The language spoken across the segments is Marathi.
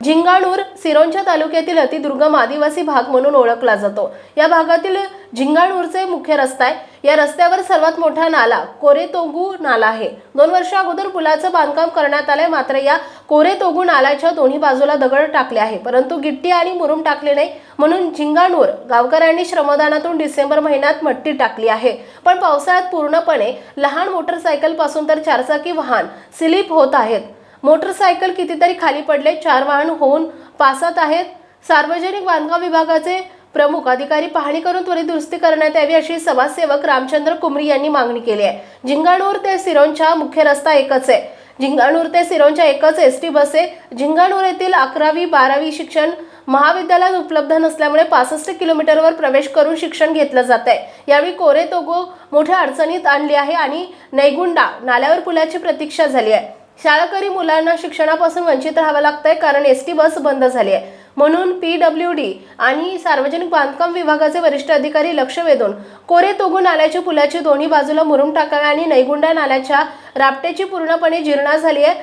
झिंगाणूर सिरोंच्या तालुक्यातील अतिदुर्गम आदिवासी भाग म्हणून ओळखला जातो. या भागातील झिंगाणूरचे मुख्य रस्ता आहे. या रस्त्यावर सर्वात मोठा नाला कोरेतोगू नाला आहे. दोन वर्ष अगोदर पुलाचं बांधकाम करण्यात आलंय. मात्र या कोरेतोगू नाल्याच्या दोन्ही बाजूला दगड टाकले आहे. परंतु गिट्टी आणि मुरुम टाकले नाही. म्हणून झिंगाणूर गावकऱ्यांनी श्रमदानातून डिसेंबर महिन्यात मट्टी टाकली आहे. पण पावसाळ्यात पूर्णपणे लहान मोटरसायकलपासून तर चारचाकी वाहन स्लिप होत आहेत. मोटरसायकल कितीतरी खाली पडले चार वाहन होऊन पासत आहेत. सार्वजनिक बांधकाम विभागाचे प्रमुख अधिकारी पाहणी करून त्वरित दुरुस्ती करण्यात यावी अशी समाजसेवक रामचंद्र कुमरी यांनी मागणी केली आहे. झिंगाणूर ते सिरोंचा मुख्य रस्ता एकच आहे. झिंगाणूर ते सिरोंच्या एकच एस टी बस आहे झिंगाणूर येथील अकरावी बारावी शिक्षण महाविद्यालयात उपलब्ध नसल्यामुळे पासष्ट किलोमीटरवर प्रवेश करून शिक्षण घेतलं जात आहे यावेळी कोरे तोगो मोठ्या अडचणीत आणली आहे आणि नैगुंडा नाल्यावर पुलाची प्रतीक्षा झाली आहे. शाळकरी मुलांना शिक्षणापासून वंचित राहावं लागतंय कारण एस टी बस बंद झाली आहे. म्हणून पी डब्ल्यू डी आणि सार्वजनिक बांधकाम विभागाचे वरिष्ठ अधिकारी लक्ष वेधून कोरे तोगू नाल्याच्या पुलाची दोन्ही बाजूला मुरुम टाकावे आणि नैगुंडा नाल्याच्या रापटेची पूर्णपणे जीर्णा झाली आहे.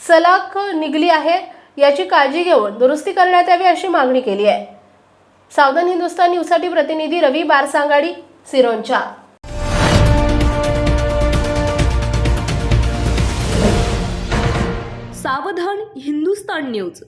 सलाख निघली आहे याची काळजी घेऊन दुरुस्ती करण्यात यावी अशी मागणी केली आहे. सावधान हिंदुस्तान न्यूजसाठी प्रतिनिधी रवी बारसांगाडी सिरोंचा. सावधान हिंदुस्तान न्यूज.